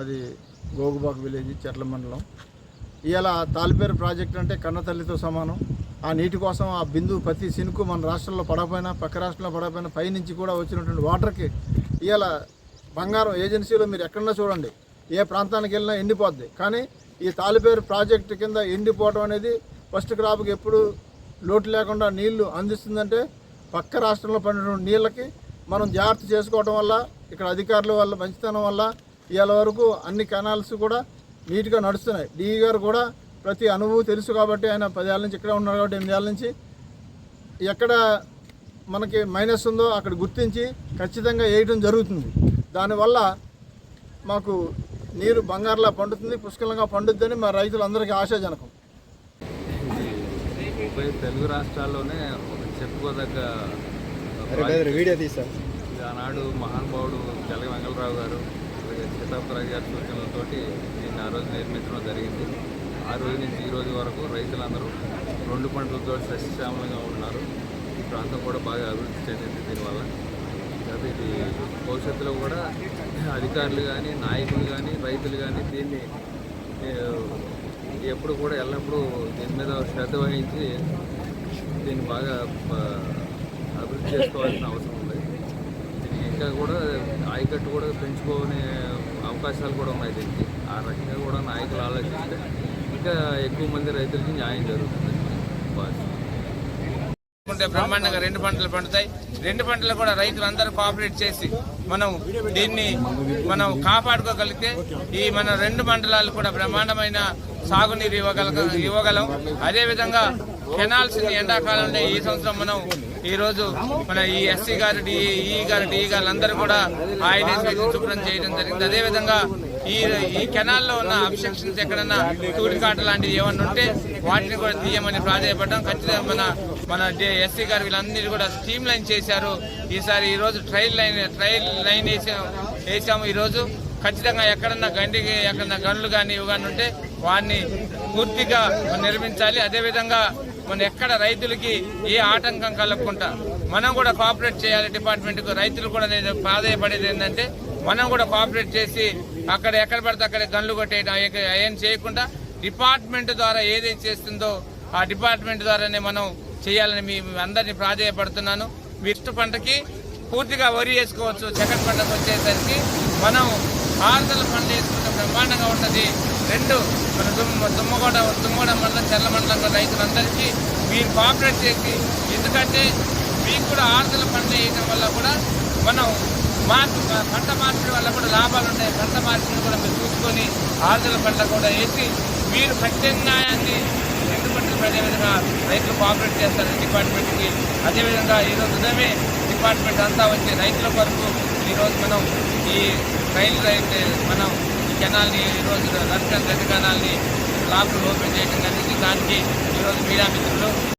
అది గోగుబాక్ విలేజ్ చెట్ల మండలం. ఇవాళ తాలిపేరు ప్రాజెక్ట్ అంటే కన్నతల్లితో సమానం. ఆ నీటి కోసం ఆ బిందు ప్రతి సినుకు మన రాష్ట్రంలో పడకపోయినా పక్క రాష్ట్రంలో పడకపోయినా పైనుంచి కూడా వచ్చినటువంటి వాటర్కి ఇవాళ బంగారం ఏజెన్సీలో మీరు ఎక్కడన్నా చూడండి. ఏ ప్రాంతానికి వెళ్ళినా ఎండిపోద్ది. కానీ ఈ తాలిపేరు ప్రాజెక్టు కింద ఎండిపోవడం అనేది ఫస్ట్ క్రాప్కి ఎప్పుడు లోటు లేకుండా నీళ్ళు అందిస్తుందంటే పక్క రాష్ట్రంలో పడినటువంటి నీళ్ళకి మనం జాగ్రత్త చేసుకోవడం వల్ల ఇక్కడ అధికారుల వల్ల మంచితనం వల్ల ఇవాళ వరకు అన్ని కెనాల్స్ కూడా నీట్గా నడుస్తున్నాయి. డిఈ గారు కూడా ప్రతి అనుభవం తెలుసు కాబట్టి ఆయన పదేళ్ళ నుంచి ఇక్కడే ఉన్నారు కాబట్టి ఎనిమిదేళ్ళ నుంచి. ఎక్కడ మనకి మైనస్ ఉందో అక్కడ గుర్తించి ఖచ్చితంగా వేయడం జరుగుతుంది. దానివల్ల మాకు నీరు బంగారులా పండుతుంది పుష్కలంగా పండుద్దని మా రైతులందరికీ ఆశాజనకం. ఉభయ తెలుగు రాష్ట్రాల్లోనే ఒక చెప్పుకోదగ్గ వీడియో తీసా ఇది ఆనాడు మహానుభావుడు జలగ వెంగళరావు గారు అలాగే గారి సూచనలతోటి దీన్ని ఆ రోజు నిర్మించడం జరిగింది. ఆ రోజు నుంచి ఈ రోజు వరకు రైతులందరూ రెండు పంటలతో సస్యశ్యామలంగా ఉన్నారు. ఈ ప్రాంతం కూడా బాగా అభివృద్ధి చెందింది దీనివల్ల. కాబట్టి ఇది భవిష్యత్తులో కూడా అధికారులు కానీ నాయకులు కానీ రైతులు కానీ దీన్ని ఎప్పుడు కూడా ఎల్లప్పుడూ దీని మీద శ్రద్ధ వహించి దీన్ని బాగా అభివృద్ధి చేసుకోవాల్సిన అవసరం ఉంది. దీనికి ఇంకా కూడా ఆయకట్టు కూడా పెంచుకోనే అవకాశాలు కూడా ఉన్నాయి దీనికి. ఆ రకంగా కూడా నాయకులు ఆలోచిస్తే ఇంకా ఎక్కువ మంది రైతులకి న్యాయం జరుగుతుంది. బాగా బ్రహ్మాండంగా రెండు పంటలు పండుతాయి. రెండు పంటలు కూడా రైతులందరూ కోఆపరేట్ చేసి మనం దీన్ని మనం కాపాడుకోగలిగితే ఈ మన రెండు మండలాలు కూడా బ్రహ్మాండమైన సాగునీరు ఇవ్వగల ఇవ్వగలం. అదేవిధంగా కెనాల్స్ని ఎండాకాలంలో ఈ సంవత్సరం మనం ఈ రోజు మన ఈ ఎస్సీ గారు డిఈ గారు డిఈ గారు అందరూ కూడా ఆయన శుభ్రం చేయడం జరిగింది. అదేవిధంగా ఈ ఈ కెనాల్లో ఉన్న అబ్స్ట్రక్షన్స్ ఎక్కడన్నా తూడికాట లాంటివి ఏమన్నా ఉంటే వాటిని కూడా తీయమని ప్రాధాయపడడం. ఖచ్చితంగా మన మన ఎస్సీ గారు వీళ్ళందరినీ కూడా స్ట్రీమ్ లైన్ చేశారు. ఈసారి ఈ రోజు ట్రైల్ లైన్ ట్రైల్ లైన్ వేసాం వేసాము ఈ రోజు. ఖచ్చితంగా ఎక్కడన్నా గండికి ఎక్కడన్నా గండ్లు కానీ ఇవి కానీ ఉంటే వాడిని పూర్తిగా నిర్మించాలి. అదేవిధంగా మన ఎక్కడ రైతులకి ఏ ఆటంకం కలగకుండా మనం కూడా కోఆపరేట్ చేయాలి డిపార్ట్మెంట్కు రైతులు కూడా నేను బాధపడేది ఏంటంటే మనం కూడా కోఆపరేట్ చేసి అక్కడ ఎక్కడ పడితే అక్కడ గన్లు కొట్టేయడం ఏం చేయకుండా డిపార్ట్మెంట్ ద్వారా ఏదైతే చేస్తుందో ఆ డిపార్ట్మెంట్ ద్వారానే మనం చేయాలని మీ మీ అందరినీ ప్రాధాయపడుతున్నాను. మీ ఇష్ట పంటకి పూర్తిగా వరి వేసుకోవచ్చు సెకండ్ పంటకు వచ్చేసరికి మనం ఆరుదల పంట వేసుకుంటే బ్రహ్మాండంగా ఉంటుంది. రెండు మన దుమ్మ దుమ్మగూడ దుమ్మగూడ మండలం చెల్ల మండలం రైతులందరికీ మీరు కోఆపరేట్ చేసి ఎందుకంటే మీకు కూడా ఆరుదల పంట వేయడం వల్ల కూడా మనం మార్పు పంట మార్పిడి వల్ల కూడా లాభాలు ఉంటాయి. పంట మార్పిడి కూడా మీరు చూసుకొని ఆరుదల పంట కూడా వేసి మీరు ప్రత్యామ్నాయాన్ని రెండు పంటలు అదేవిధంగా రైతులు కోఆపరేట్ చేస్తారు. డిపార్ట్మెంట్కి. అదేవిధంగా ఈరోజు ఉదయమే డిపార్ట్మెంట్ అంతా వచ్చి రైతుల కొరకు ఈరోజు మనం ఈ రైలు రైతు మనం ఈ కెనాల్ని ఈరోజు రస్కల్ గది కెనాల్ని లాభం ఓపెన్ చేయడం జరిగింది. దానికి ఈరోజు మీడియా మిత్రులు